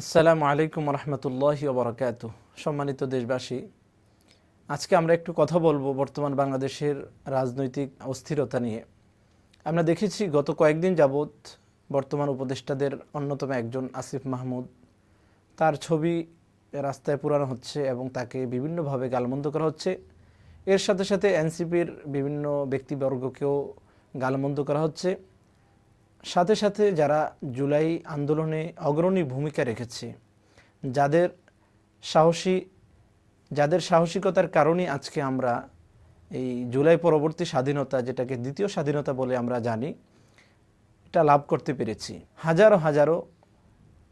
আসসালামু আলাইকুম রহমতুল্লাহি ওবরাকাত সম্মানিত দেশবাসী, আজকে আমরা একটু কথা বলব বর্তমান বাংলাদেশের রাজনৈতিক অস্থিরতা নিয়ে। আমরা দেখেছি গত কয়েকদিন যাবৎ বর্তমান উপদেষ্টাদের অন্যতম একজন আসিফ মাহমুদ, তার ছবি রাস্তায় পুরানো হচ্ছে এবং তাকে বিভিন্নভাবে গালমন্দ করা হচ্ছে। এর সাথে সাথে এনসিপির বিভিন্ন ব্যক্তিবর্গকেও গালমন্দ করা হচ্ছে। সাথে সাথে যারা জুলাই আন্দোলনে অগ্রণী ভূমিকা রেখেছে, যাদের সাহসী, যাদের সাহসিকতার কারণে আজকে আমরা এই জুলাই পরবর্তী স্বাধীনতা, যেটাকে দ্বিতীয় স্বাধীনতা বলে আমরা জানি, এটা লাভ করতে পেরেছি। হাজারো হাজারো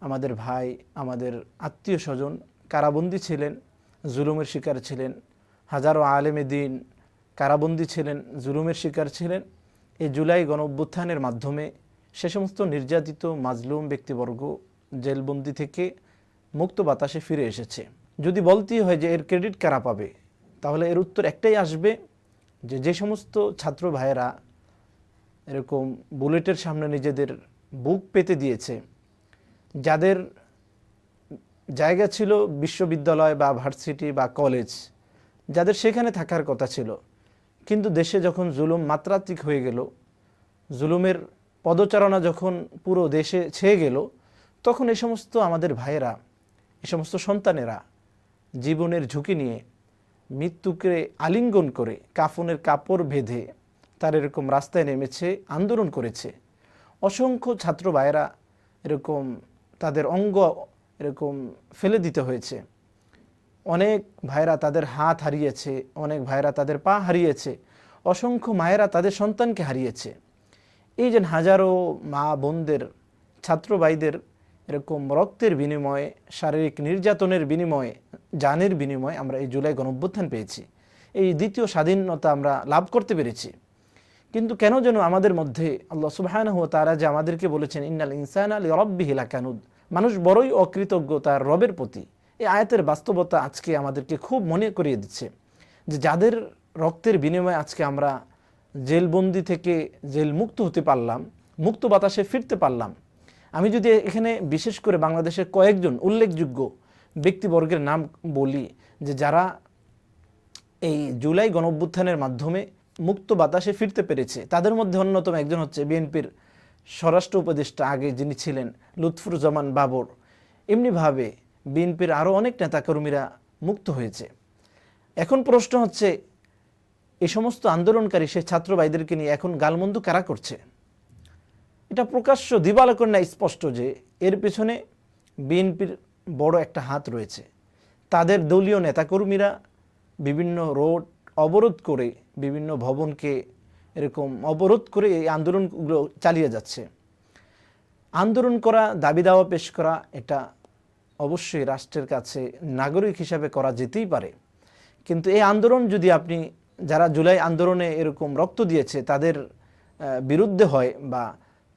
আমাদের ভাই, আমাদের আত্মীয় স্বজন কারাবন্দী ছিলেন, জুলুমের শিকার ছিলেন, হাজারো আলেমে দিন কারাবন্দী ছিলেন, জুলুমের শিকার ছিলেন। এই জুলাই গণ মাধ্যমে সে সমস্ত নির্যাতিত মাজলুম ব্যক্তিবর্গ জেলবন্দি থেকে মুক্ত বাতাসে ফিরে এসেছে। যদি বলতেই হয় যে এর ক্রেডিট কারা পাবে, তাহলে এর উত্তর একটাই আসবে যে যে সমস্ত ছাত্র ভাইয়েরা এরকম বুলেটের সামনে নিজেদের বুক পেতে দিয়েছে, যাদের জায়গা ছিল বিশ্ববিদ্যালয় বা ভার্সিটি বা কলেজ, যাদের সেখানে থাকার কথা ছিল। কিন্তু দেশে যখন জুলুম মাত্রাত্মিক হয়ে গেল, জুলুমের পদচারণা যখন পুরো দেশে ছেয়ে গেল, তখন এই সমস্ত আমাদের ভাইয়েরা, এই সমস্ত সন্তানেরা জীবনের ঝুঁকি নিয়ে মৃত্যুকে আলিঙ্গন করে, কাফনের কাপড় বেঁধে তার এরকম রাস্তায় নেমেছে, আন্দোলন করেছে। অসংখ্য ছাত্র ভাইয়েরা এরকম তাদের অঙ্গ এরকম ফেলে দিতে হয়েছে। অনেক ভাইরা তাদের হাত হারিয়েছে, অনেক ভাইরা তাদের পা হারিয়েছে, অসংখ্য মায়েরা তাদের সন্তানকে হারিয়েছে। এই যে হাজারো মা বোনদের, ছাত্র ভাইদের এরকম রক্তের বিনিময়ে, শারীরিক নির্যাতনের বিনিময়ে জানের বিনিময়ে আমরা এই জুলাই গণঅভ্যুত্থান পেয়েছি। এই দ্বিতীয় স্বাধীনতা আমরা লাভ করতে পেরেছি। কিন্তু কেন যেন আমাদের মধ্যে আল্লাহ সুবাহান হুয়া তারা যে আমাদেরকে বলেছেন, ইন্নাল ইনসান আলী রব্বি হিলা কানুদ মানুষ বড়ই অকৃতজ্ঞ তার রবের প্রতি। এই আয়াতের বাস্তবতা আজকে আমাদেরকে খুব মনে করিয়ে দিচ্ছে যে যাদের রক্তের বিনিময়ে আজকে আমরা জেলবন্দি থেকে জেল মুক্ত হতে পারলাম, মুক্ত বাতাসে ফিরতে পারলাম। আমি যদি এখানে বিশেষ করে বাংলাদেশের কয়েকজন উল্লেখযোগ্য ব্যক্তিবর্গের নাম বলি, যে যারা এই জুলাই গণঅভ্যুত্থানের মাধ্যমে মুক্ত বাতাসে ফিরতে পেরেছে, তাদের মধ্যে অন্যতম একজন হচ্ছে বিএনপির স্বরাষ্ট্র উপদেষ্টা, আগে যিনি ছিলেন লুৎফুরুজ্জামান বাবর। এমনিভাবে বিএনপির আরও অনেক নেতাকর্মীরা মুক্ত হয়েছে। এখন প্রশ্ন হচ্ছে এই সমস্ত আন্দোলনকারী সে ছাত্র ভাইদেরকে নিয়ে এখন গালমন্দ কারা করছে? এটা প্রকাশ্য দিবালকন্যা স্পষ্ট যে এর পেছনে বিএনপির বড় একটা হাত রয়েছে। তাদের দলীয় নেতাকর্মীরা বিভিন্ন রোড অবরোধ করে, বিভিন্ন ভবনকে এরকম অবরোধ করে এই আন্দোলনগুলো চালিয়ে যাচ্ছে। আন্দোলন করা, দাবি দাওয়া পেশ করা এটা অবশ্যই রাষ্ট্রের কাছে নাগরিক হিসাবে করা যেতেই পারে। কিন্তু এই আন্দোলন যদি আপনি যারা জুলাই আন্দোলনে এরকম রক্ত দিয়েছে, তাদের বিরুদ্ধে হয় বা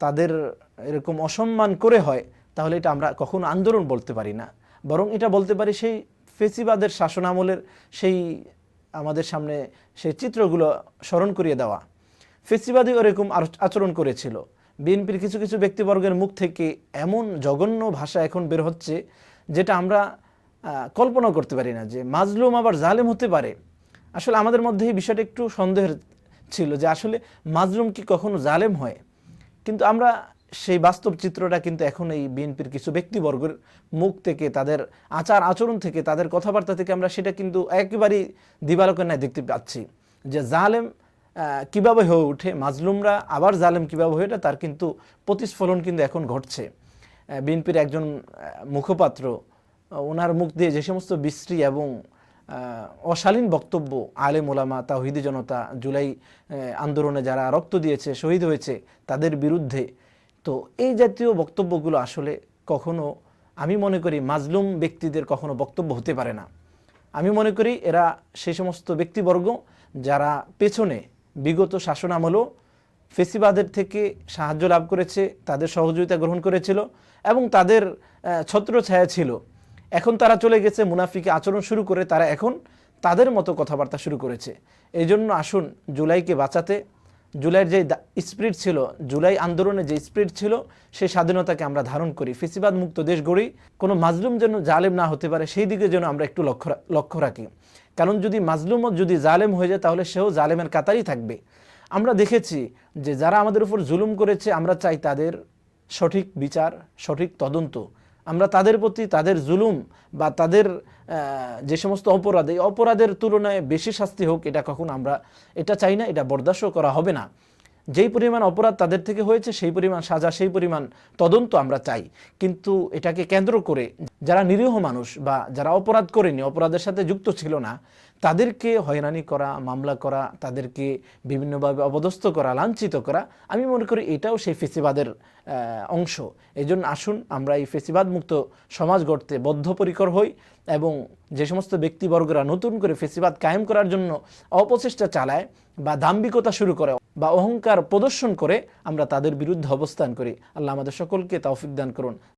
তাদের এরকম অসম্মান করে হয়, তাহলে এটা আমরা কখনো আন্দোলন বলতে পারি না। বরং এটা বলতে পারি সেই ফেসিবাদের শাসনামলের সেই আমাদের সামনে সেই চিত্রগুলো স্মরণ করিয়ে দেওয়া। ফেসিবাদী এরকম আচরণ করেছিল। বিএনপির কিছু কিছু ব্যক্তিবর্গের মুখ থেকে এমন জঘন্য ভাষা এখন বের হচ্ছে, যেটা আমরা কল্পনা করতে পারি না যে মাজলুম আবার জালেম হতে পারে। আসলে আমাদের মধ্যে এই বিষয়টা একটু সন্দেহের ছিল যে আসলে মাজলুম কি কখনো জালেম হয়? কিন্তু আমরা সেই বাস্তব চিত্রটা কিন্তু এখন এই বিএনপির কিছু ব্যক্তিবর্গের মুখ থেকে, তাদের আচার আচরণ থেকে, তাদের কথাবার্তা থেকে আমরা সেটা কিন্তু একেবারেই দিবালকের ন্যায় দেখতে পাচ্ছি। যে জালেম কীভাবে হয়ে ওঠে, মাজলুমরা আবার জালেম কীভাবে হয়ে ওঠে, তার কিন্তু প্রতিস্ফলন কিন্তু এখন ঘটছে। বিএনপির একজন মুখপাত্র ওনার মুখ দিয়ে যে সমস্ত বিশ্রী এবং অশালীন বক্তব্য আলেম ওলামা তাহিদি জনতা, জুলাই আন্দোলনে যারা রক্ত দিয়েছে, শহীদ হয়েছে, তাদের বিরুদ্ধে। তো এই জাতীয় বক্তব্যগুলো আসলে কখনো, আমি মনে করি মাজলুম ব্যক্তিদের কখনো বক্তব্য হতে পারে না। আমি মনে করি এরা সেই সমস্ত ব্যক্তিবর্গ যারা পেছনে বিগত শাসন আমলও ফেসিবাদের থেকে সাহায্য লাভ করেছে, তাদের সহযোগিতা গ্রহণ করেছিল এবং তাদের ছত্রছায়া ছিল। এখন তারা চলে গেছে, মুনাফিকে আচরণ শুরু করে তারা এখন তাদের মতো কথাবার্তা শুরু করেছে। এই জন্য আসুন জুলাইকে বাঁচাতে, জুলাইয়ের যে স্পিরিট ছিল, জুলাই আন্দোলনে যে স্পিরিট ছিল সেই স্বাধীনতাকে আমরা ধারণ করি। ফেসিবাদ মুক্ত দেশ গড়ি, কোনো মাজলুম যেন জালেম না হতে পারে, সেই দিকে যেন আমরা একটু লক্ষ্য লক্ষ্য রাখি। কারণ যদি মাজলুমও যদি জালেম হয়ে যায়, তাহলে সেও জালেমের কাতারই থাকবে। আমরা দেখেছি যে যারা আমাদের উপর জুলুম করেছে, আমরা চাই তাদের সঠিক বিচার, সঠিক তদন্ত আমরা তাদের প্রতি তাদের জুলুম বা তাদের যে সমস্ত অপরাধ, এই অপরাধের তুলনায় বেশি শাস্তি হোক, এটা কখন আমরা, এটা চাই না, এটা বরদাস্ত করা হবে না। যেই পরিমাণ অপরাধ তাদের থেকে হয়েছে, সেই পরিমাণ সাজা, সেই পরিমাণ তদন্ত আমরা চাই। কিন্তু এটাকে কেন্দ্র করে যারা নিরীহ মানুষ বা যারা অপরাধ করেনি, অপরাধের সাথে যুক্ত ছিল না তাদেরকে হয়রানি করা, মামলা করা, তাদেরকে বিভিন্নভাবে অপদস্থ করা, লাঞ্ছিত করা, আমি মনে করি এটাও সেই ফেসিবাদের অংশ। এই জন্য আসুন আমরা এই ফেসিবাদ মুক্ত সমাজ গড়তে বদ্ধপরিকর হই এবং যে সমস্ত ব্যক্তিবর্গরা নতুন করে ফেসিবাদ কায়েম করার জন্য অপচেষ্টা চালায় বা দাম্ভিকতা শুরু করে বা অহংকার প্রদর্শন করে, আমরা তাদের বিরুদ্ধে অবস্থান করি। আল্লাহ আমাদের সকলকে তৌফিক দান করুন।